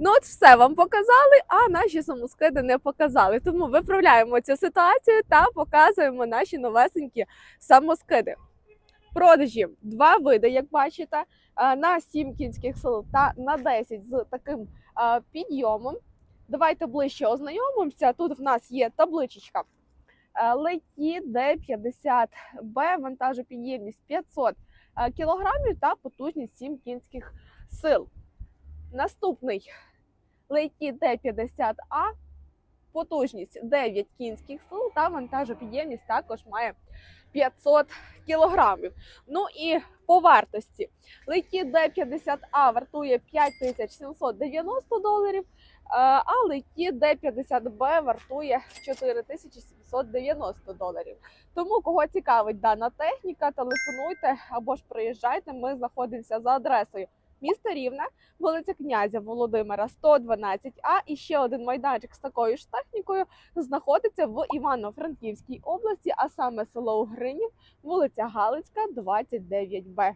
Ну от все вам показали, а наші самоскиди не показали. Тому виправляємо цю ситуацію та показуємо наші новесенькі самоскиди. Продажі два види, як бачите, на 7 кінських сил та на 10 з таким підйомом. Давайте ближче ознайомимося. Тут в нас є табличечка. Леті Д50Б, вантажопідємність 500 е, кілограмів та потужність 7 кінських сил. Наступний Леті Д50А, потужність 9 кінських сил та вантажопідємність також має 500 кілограмів. Ну і по вартості Леті Д50А вартує 5790 доларів, е, а Леті Д50Б вартує 4790 доларів. Тому кого цікавить дана техніка, телефонуйте або ж приїжджайте. Ми знаходимося за адресою міста Рівне, вулиця князя Володимира, 112 А. І ще один майданчик з такою ж технікою знаходиться в Івано-Франківській області, а саме село Угринів, вулиця Галицька, 29Б.